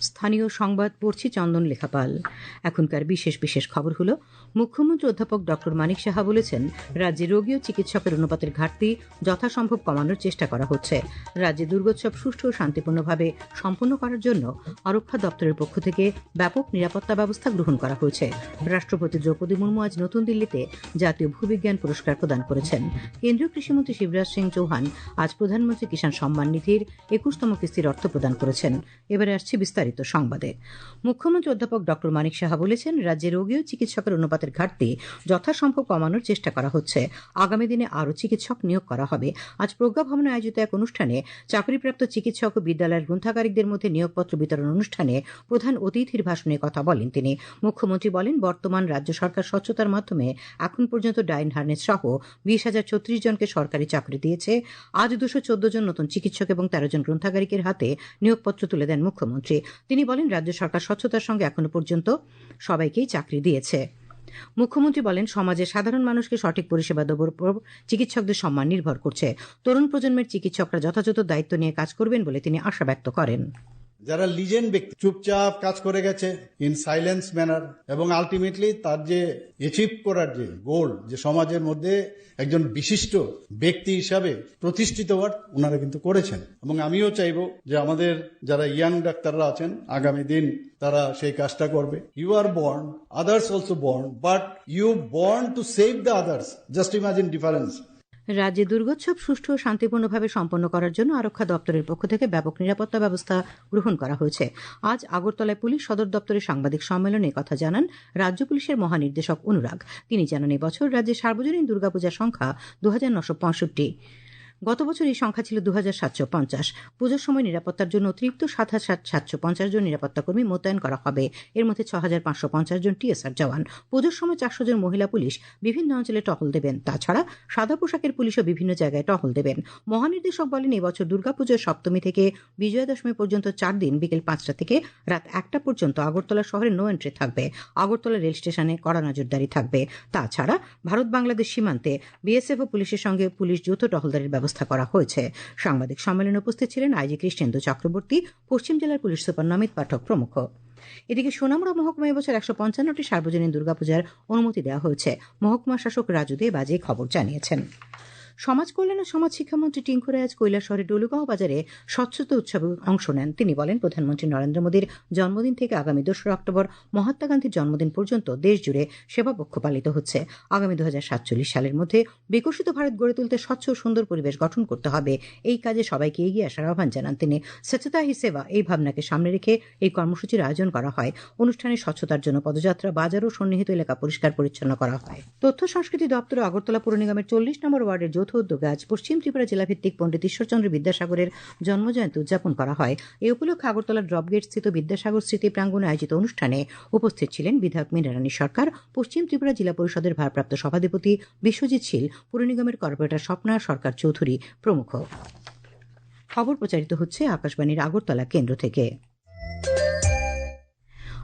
স্থানীয় সংবাদ পড়ছি চন্দন লেখাপাল। এখনকার বিশেষ বিশেষ খবর হলো, মুখ্যমন্ত্রী অধ্যাপক ডক্টর মানিক সাহা বলেছেন, রাজ্যে রোগী ও চিকিৎসকের অনুপাতের ঘাটতি যথাসম্ভব কমানোর চেষ্টা করা হচ্ছে। রাজ্যে দুর্গোৎসব সুষ্ঠু ও শান্তিপূর্ণভাবে সম্পন্ন করার জন্য আরক্ষা দপ্তরের পক্ষ থেকে ব্যাপক নিরাপত্তা ব্যবস্থা গ্রহণ করা হয়েছে। রাষ্ট্রপতি দ্রৌপদী মুর্মু আজ নতুন দিল্লিতে জাতীয় ভূবিজ্ঞান পুরস্কার প্রদান করেছেন। কেন্দ্রীয় কৃষিমন্ত্রী শিবরাজ সিং চৌহান আজ প্রধানমন্ত্রী কিষাণ সম্মান নিধির একুশতম কিস্তির অর্থ প্রদান করেছেন। এবারে আসছে বিস্তারিত। সংবাদে। মুখ্যমন্ত্রী অধ্যাপক ডক্টর মানিক সাহা বলেছেন, রাজ্যে রোগী ও চিকিৎসকের অনুপাতের ঘাটতি যথাসম্ভব কমানোর চেষ্টা করা হচ্ছে। আগামী দিনে আরও চিকিৎসক নিয়োগ করা হবে। আজ প্রজ্ঞা ভবনে আয়োজিত এক অনুষ্ঠানে চাকরিপ্রাপ্ত চিকিৎসক ও বিদ্যালয়ের গ্রন্থাগারিকদের মধ্যে নিয়োগপত্র বিতরণ অনুষ্ঠানে প্রধান অতিথির ভাষণে কথা বলেন তিনি। মুখ্যমন্ত্রী বলেন, বর্তমান রাজ্য সরকার স্বচ্ছতার মাধ্যমে এখন পর্যন্ত ডাইন হার্নেস সহ বিশ হাজার ছত্রিশ জনকে সরকারি চাকরি দিয়েছে। আজ দুশো চোদ্দ জন নতুন চিকিৎসক এবং তেরো জন গ্রন্থাগারিকের হাতে নিয়োগপত্র তুলে দেন মুখ্যমন্ত্রী। তিনি বলেন, রাজ্য সরকার স্বচ্ছতার সঙ্গে এখনও পর্যন্ত সবাইকেই চাকরি দিয়েছে। মুখ্যমন্ত্রী বলেন, সমাজে সাধারণ মানুষকে সঠিক পরিষেবা দেওয়ার উপর চিকিৎসকদের সম্মান নির্ভর করছে। তরুণ প্রজন্মের চিকিৎসকরা যথাযথ দায়িত্ব নিয়ে কাজ করবেন বলে তিনি আশা ব্যক্ত করেন। যারা লিজেন্ড ব্যক্তি চুপচাপ কাজ করে গেছে ইন সাইলেন্স ম্যানার, এবং আলটিমেটলি তার যে অ্যাচিভ করার যে গোল যে সমাজের মধ্যে একজন বিশিষ্ট ব্যক্তি হিসাবে প্রতিষ্ঠিত হওয়ার ওনারা কিন্তু করেছেন। এবং আমিও চাইব যে আমাদের যারা ইয়াং ডাক্তাররা আছেন, আগামী দিন তারা সেই কাজটা করবে। You are born others also born but you born to save the others just imagine difference রাজ্যে দুর্গোৎসব সুষ্ঠু ও শান্তিপূর্ণভাবে সম্পন্ন করার জন্য আরক্ষা দপ্তরের পক্ষ থেকে ব্যাপক নিরাপত্তা ব্যবস্থা গ্রহণ করা হয়েছে। আজ আগরতলায় পুলিশ সদর দপ্তরের সাংবাদিক সম্মেলনে কথা জানান রাজ্য পুলিশের মহানির্দেশক অনুরাগ। তিনি জানান এবছর রাজ্যে সার্বজনীন দুর্গাপূজার সংখ্যা দু হাজার নশো পঁয়ষট্টি। গত বছর এই সংখ্যা ছিল দু হাজার সাতশো পঞ্চাশ। পুজোর সময় নিরাপত্তার জন্য অতিরিক্ত সাত হাজার সাতশো পঞ্চাশ জন নিরাপত্তা কর্মী মোতায়েন করা হবে। এর মধ্যে ছ হাজার পাঁচশো পঞ্চাশ জন টিএসআর জওয়ান। পুজোর সময় চারশো জন মহিলা পুলিশ বিভিন্ন অঞ্চলে টহল দেবেন। তাছাড়া সাদা পোশাকের পুলিশও বিভিন্ন জায়গায় টহল দেবেন। মহানির্দেশক বলেন এবছর দুর্গাপুজোর সপ্তমী থেকে বিজয়া দশমী পর্যন্ত চার দিন, বিকেল পাঁচটা থেকে রাত একটা পর্যন্ত আগরতলা শহরে নো এন্ট্রি থাকবে। আগরতলা রেল স্টেশনে কড়া নজরদারি থাকবে। তাছাড়া ভারত বাংলাদেশ সীমান্তে বিএসএফ ও পুলিশের সঙ্গে পুলিশ যৌথ টহলদারির ব্যবস্থা করা হয়েছে। সাংবাদিক সম্মেলনে উপস্থিত ছিলেন আইজি কৃষ্ণেন্দু চক্রবর্তী, পশ্চিম জেলার পুলিশ সুপার নমিত পাঠক প্রমুখ। এদিকে সোনামুড়া মহকুমা এবছর একশো পঞ্চান্নটি সার্বজনীন দুর্গাপূজার অনুমতি দেওয়া হয়েছে। মহকুমা শাসক রাজু দে বাজে খবর জানিয়েছেন। সমাজ কল্যাণ ও সমাজ শিক্ষামন্ত্রী টিঙ্কু রায় আজ শহরের ডলুগাঁও বাজারে স্বচ্ছতা উৎসবে অংশ নেন। তিনি বলেন, প্রধানমন্ত্রী নরেন্দ্র মোদীর জন্মদিন থেকে আগামী দোসরা অক্টোবর মহাত্মা গান্ধীর জন্মদিন পর্যন্ত দেশ জুড়ে সেবা পক্ষ পালিত হচ্ছে। আগামী দুহাজার সাতচল্লিশ সালের মধ্যে বিকশিত ভারত গড়ে তুলতে স্বচ্ছ ও সুন্দর পরিবেশ গঠন করতে হবে। এই কাজে সবাইকে এগিয়ে আসার আহ্বান জানান তিনি। স্বচ্ছতা হি সেবা এই ভাবনাকে সামনে রেখে এই কর্মসূচির আয়োজন করা হয়। অনুষ্ঠানে স্বচ্ছতার জন্য পদযাত্রা, বাজার ও সন্নিহিত এলাকা পরিষ্কার পরিচ্ছন্ন করা হয়। তথ্য সংস্কৃতি দপ্তর আগরতলা পুর নিগমের চল্লিশ নম্বর ওয়ার্ডের যৌথ উদ্যোগে আজ পশ্চিম ত্রিপুরা জেলাভিত্তিক পণ্ডিত ঈশ্বরচন্দ্র বিদ্যাসাগরের জন্মজয়ন্তী উদযাপন করা হয়। এই উপলক্ষে আগরতলার ড্রপগেট স্থিত বিদ্যাসাগর স্মৃতি প্রাঙ্গণে আয়োজিত অনুষ্ঠানে উপস্থিত ছিলেন বিধায়ক মীরারানী সরকার, পশ্চিম ত্রিপুরা জেলা পরিষদের ভারপ্রাপ্ত সভাধিপতি বিশ্বজিৎ শীল, পুর নিগমের কর্পোরেটর স্বপ্না সরকার চৌধুরী প্রমুখ। খবর প্রচারিত হচ্ছে আকাশবাণীর আগরতলা কেন্দ্র থেকে।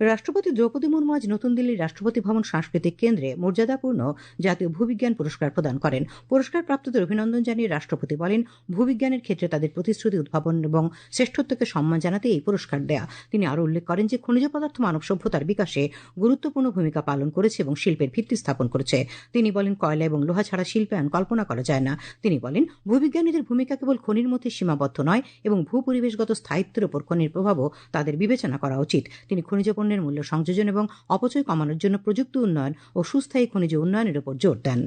রাষ্ট্রপতি দ্রৌপদী মুর্মু আজ নতুন দিল্লির রাষ্ট্রপতি ভবন সাংস্কৃতিক কেন্দ্রে মর্যাদাপূর্ণ জাতীয় ভূবিজ্ঞান পুরস্কার প্রদান করেন। পুরস্কার প্রাপ্তদের অভিনন্দন জানিয়ে রাষ্ট্রপতি বলেন, ভূবিজ্ঞানের ক্ষেত্রে তাদের প্রতিশ্রুতি উদ্ভাবন এবং শ্রেষ্ঠত্বকে সম্মান জানাতে এই পুরস্কার দেয়া। তিনি আরও উল্লেখ করেন যে, খনিজ পদার্থ মানব সভ্যতার বিকাশে গুরুত্বপূর্ণ ভূমিকা পালন করেছে এবং শিল্পের ভিত্তি স্থাপন করেছে। তিনি বলেন, কয়লা এবং লোহা ছাড়া শিল্পায়ন কল্পনা করা যায় না। তিনি বলেন, ভূবিজ্ঞানীদের ভূমিকা কেবল খনির মধ্যে সীমাবদ্ধ নয়, এবং ভূ পরিবেশগত স্থায়িত্বের উপর খনির প্রভাবও তাদের বিবেচনা করা উচিত। তিনি খনিজ পণ্যের মূল্য সংযোজন এবং অপচয় কমানোর জন্য প্রযুক্তি উন্নয়ন ও সুস্থায়ী খনিজ উন্নয়নের উপর জোর দেন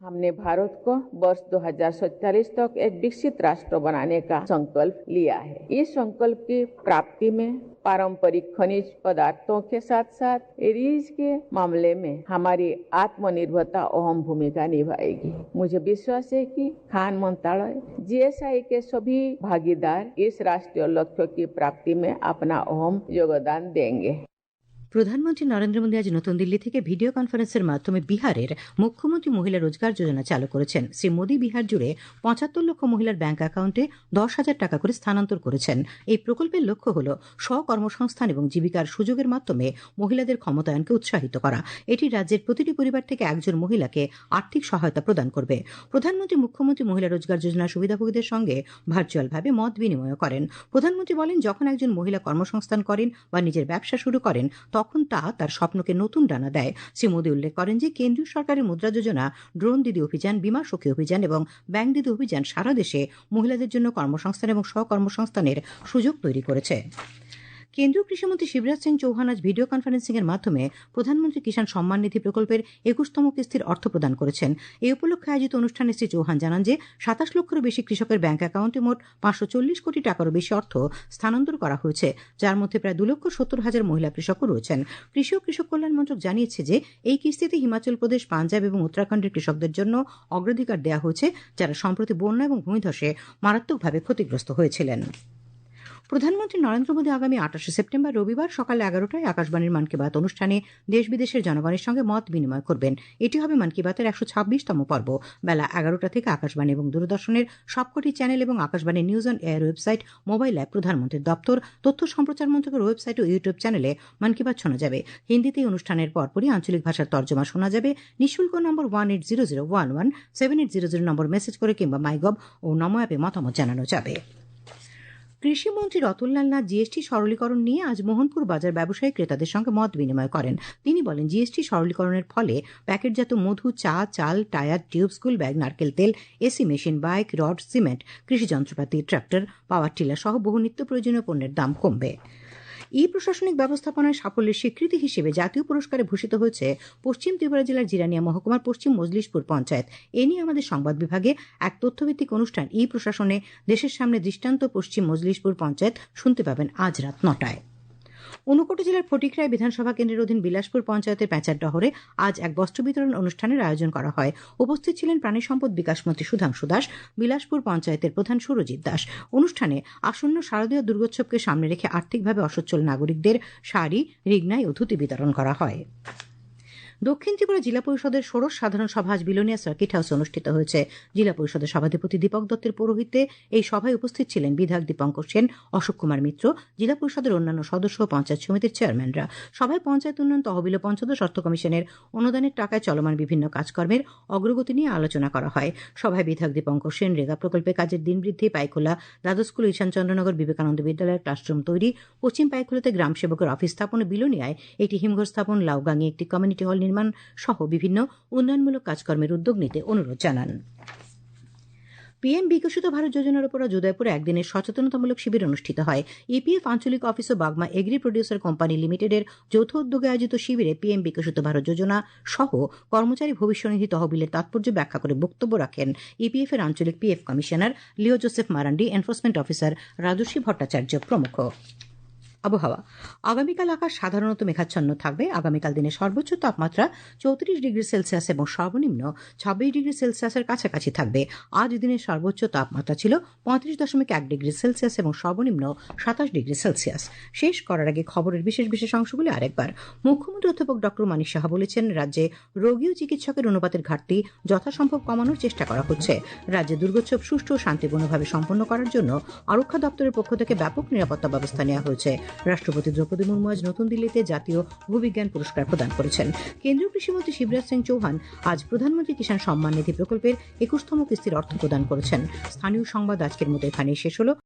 हमने भारत को वर्ष 2047 तक एक विकसित राष्ट्र बनाने का संकल्प लिया है इस संकल्प की प्राप्ति में पारंपरिक खनिज पदार्थों के साथ साथ रीज के मामले में हमारी आत्मनिर्भरता अहम भूमिका निभाएगी मुझे विश्वास है कि खान मंत्रालय जीएसआई के सभी भागीदार इस राष्ट्रीय लक्ष्य की प्राप्ति में अपना अहम योगदान देंगे প্রধানমন্ত্রী নরেন্দ্র মোদী আজ নতুন দিল্লি থেকে ভিডিও কনফারেন্সের মাধ্যমে বিহারের মুখ্যমন্ত্রী মহিলা রোজগার যোজনা চালু করেছেন। শ্রী মোদী বিহার জুড়ে পঁচাত্তর লক্ষ মহিলার ব্যাংক অ্যাকাউন্টে দশ হাজার টাকা করে স্থানান্তর করেছেন। এই প্রকল্পের লক্ষ্য হল স্বকর্মসংস্থান এবং জীবিকার সুযোগের মাধ্যমে মহিলাদের ক্ষমতায়নকে উৎসাহিত করা। এটি রাজ্যের প্রতিটি পরিবার থেকে একজন মহিলাকে আর্থিক সহায়তা প্রদান করবে। প্রধানমন্ত্রী মুখ্যমন্ত্রী মহিলা রোজগার যোজনার সুবিধাভোগীদের সঙ্গে ভার্চুয়ালভাবে মত বিনিময় করেন। প্রধানমন্ত্রী বলেন, যখন একজন মহিলা কর্মসংস্থান করেন বা নিজের ব্যবসা শুরু করেন, তখন তা তার স্বপ্নকে নতুন ডানা দেয়। শ্রী মোদী উল্লেখ করেন যে, কেন্দ্রীয় সরকারের মুদ্রা যোজনা, ড্রোন দিদি অভিযান, বিমা সখী অভিযান এবং ব্যাংক দিদি অভিযান সারা দেশে মহিলাদের জন্য কর্মসংস্থান এবং স্বকর্মসংস্থানের সুযোগ তৈরি করেছে। কেন্দ্রীয় কৃষিমন্ত্রী শিবরাজ সিং চৌহান আজ ভিডিও কনফারেন্সিং এর মাধ্যমে প্রধানমন্ত্রী কিষাণ সম্মান নিধি প্রকল্পের একুশতম কিস্তির অর্থ প্রদান করেছেন। এই উপলক্ষে আয়োজিত অনুষ্ঠানে শ্রী চৌহান জানান যে, সাতাশ লক্ষেরও বেশি কৃষকের ব্যাংক অ্যাকাউন্টে মোট পাঁচশো চল্লিশ কোটি টাকারও বেশি অর্থ স্থানান্তর করা হয়েছে, যার মধ্যে প্রায় দু লক্ষ সত্তর হাজার মহিলা কৃষকও রয়েছেন। কৃষি ও কৃষক কল্যাণ মন্ত্রক জানিয়েছে যে, এই কিস্তিতে হিমাচল প্রদেশ, পাঞ্জাব এবং উত্তরাখণ্ডের কৃষকদের জন্য অগ্রাধিকার দেওয়া হয়েছে, যারা সম্প্রতি বন্যা এবং ভূমিধসে মারাত্মকভাবে ক্ষতিগ্রস্ত হয়েছিলেন। প্রধানমন্ত্রী নরেন্দ্র মোদী আগামী আঠাশে সেপ্টেম্বর রবিবার সকাল এগারোটায় আকাশবাণীর মন কি বাত অনুষ্ঠানে দেশ বিদেশের জনগণের সঙ্গে মত বিনিময় করবেন। এটি হবে মন কি বাতের একশো ছাব্বিশতম পর্ব। বেলা এগারোটা থেকে আকাশবাণী এবং দূরদর্শনের সবকটি চ্যানেল এবং Akashvani news on AIR website, mobile app প্রধানমন্ত্রীর দপ্তর, তথ্য সম্প্রচার মন্ত্রকের ওয়েবসাইট ও ইউটিউব চ্যানেলে মন কি বাত শোনা যাবে। হিন্দিতে অনুষ্ঠানের পরপরই আঞ্চলিক ভাষার তর্জমা শোনা যাবে। নিঃশুল্ক number one eight zero zero one one, seven eight zero zero number message করে কিংবা মাইগভ ও নমো অ্যাপে মতামত জানানো যাবে। কৃষিমন্ত্রী রতনলাল নাথ জিএসটি সরলীকরণ নিয়ে আজ মোহনপুর বাজার ব্যবসায়ী ক্রেতাদের সঙ্গে মত বিনিময় করেন। তিনি বলেন, জিএসটি সরলীকরণের ফলে প্যাকেটজাত মধু, চা, চাল, টায়ার টিউব স্কুল ব্যাগ, নারকেল তেল, AC machine, bike, rod, cement, কৃষি যন্ত্রপাতি, ট্রাক্টর, পাওয়ার টিলার সহ বহু নিত্য প্রয়োজনীয় পণ্যের দাম কমবে। ই প্রশাসনিক ব্যবস্থাপনায় সাফল্যের স্বীকৃতি হিসেবে জাতীয় পুরস্কারে ভূষিত হয়েছে পশ্চিম ত্রিপুরা জেলার জিরানিয়া মহকুমার পশ্চিম মজলিশপুর পঞ্চায়েত। এ নিয়ে আমাদের সংবাদ বিভাগে এক তথ্যভিত্তিক অনুষ্ঠান ই প্রশাসনে দেশের সামনে দৃষ্টান্ত পশ্চিম মজলিশপুর পঞ্চায়েত শুনতে পাবেন আজ রাত নটায়। ঊনকোটি জেলার ফটিকরায় বিধানসভা কেন্দ্রের অধীন বিলাসপুর পঞ্চায়েতের প্যাঁচার ডহরে আজ এক বস্ত্র বিতরণ অনুষ্ঠানের আয়োজন করা হয়। উপস্থিত ছিলেন প্রাণী সম্পদ বিকাশমন্ত্রী সুধাংশু দাস, বিলাসপুর পঞ্চায়েতের প্রধান সুরজিৎ দাস। অনুষ্ঠানে আসন্ন শারদীয় দুর্গোৎসবকে সামনে রেখে আর্থিকভাবে অসচ্ছল নাগরিকদের শাড়ি রিগনাই ও ধুতি বিতরণ করা হয়। দক্ষিণ ত্রিপুরা জেলা পরিষদের ষোড়শ সাধারণ সভা আজ বিলোনিয়া সার্কিট হাউসে অনুষ্ঠিত হয়েছে। জেলা পরিষদের সভাধিপতি দীপক দত্তের পৌরোহিত্যে এই সভায় উপস্থিত ছিলেন বিধায়ক দীপঙ্কর সেন, অশোক কুমার মিত্র, জেলা পরিষদের অন্যান্য সদস্য ও পঞ্চায়েত সমিতির চেয়ারম্যানরা। সভায় পঞ্চায়েত উন্নয়ন, তহবিল ও পঞ্চদশ অর্থ কমিশনের অনুদানের টাকায় চলমান বিভিন্ন কাজকর্মের অগ্রগতি নিয়ে আলোচনা করা হয়। সভায় বিধায়ক দীপঙ্কর সেন, রেগা প্রকল্পে কাজের দিন বৃদ্ধি, পাইখোলা, দ্বাদশ স্কুল, ঈশানচন্দ্রনগর, বিবেকানন্দ বিদ্যালয়ের ক্লাসরুম তৈরি, পশ্চিম পাইখোলাতে গ্রাম সেবকের অফিস স্থাপন বিলোনিয়ায় একটি হিমঘর স্থাপন, লাউগাঙে একটি কমিউনিটি হল নির্মাণ সহ বিভিন্ন উন্নয়নমূলক কাজকর্মের উদ্যোগ নিতে অনুরোধ জানান। পিএম বিকশিত ভারত যোজনার উপর উদয়পুরে একদিনের সচেতনতামূলক শিবির অনুষ্ঠিত হয়। ইপিএফ আঞ্চলিক অফিস ও বাগমা এগ্রি প্রডিউসার কোম্পানি লিমিটেডের যৌথ উদ্যোগে আয়োজিত শিবিরে পিএম বিকশিত ভারত যোজনা সহ কর্মচারী ভবিষ্যনিধি তহবিলের তাৎপর্য ব্যাখ্যা করে বক্তব্য রাখেন ইপিএফ এর আঞ্চলিক PF commissioner Leo Joseph Marandi, enforcement officer Rajasvi Bhattacharya প্রমুখ। আবহাওয়া। আগামীকাল আকাশ সাধারণত মেঘাচ্ছন্ন থাকবে। আগামীকাল দিনে সর্বোচ্চ তাপমাত্রা চৌত্রিশ ডিগ্রি সেলসিয়াস এবং সর্বনিম্ন ছাব্বিশ ডিগ্রি সেলসিয়াসের কাছাকাছি থাকবে। আজ দিনের সর্বোচ্চ তাপমাত্রা ছিল পঁয়ত্রিশ দশমিক এক ডিগ্রি সেলসিয়াস এবং সর্বনিম্ন সাতাশ ডিগ্রি সেলসিয়াস। শেষ করার আগে খবরের বিশেষ বিশেষ অংশগুলি আরেকবার। মুখ্যমন্ত্রী অধ্যাপক ডক্টর মানিক সাহা বলেছেন, রাজ্যে রোগী ও চিকিৎসকের অনুপাতের ঘাটতি যথাসম্ভব কমানোর চেষ্টা করা হচ্ছে। রাজ্যে দুর্গোৎসব সুষ্ঠু ও শান্তিপূর্ণভাবে সম্পন্ন করার জন্য আরক্ষা দপ্তরের পক্ষ থেকে ব্যাপক নিরাপত্তা ব্যবস্থা নেওয়া হয়েছে। রাষ্ট্রপতি দ্রৌপদী মুর্মু আজ নতুন দিল্লিতে জাতীয় ভূবিজ্ঞান পুরস্কার প্রদান করেছেন। কেন্দ্রীয় কৃষিমন্ত্রী শিবরাজ সিং চৌহান আজ প্রধানমন্ত্রী কিষাণ সম্মান নিধি প্রকল্পের একুশতম কিস্তির অর্থ প্রদান করেছেন। স্থানীয় সংবাদ আজকের মতো এখানেই শেষ হল।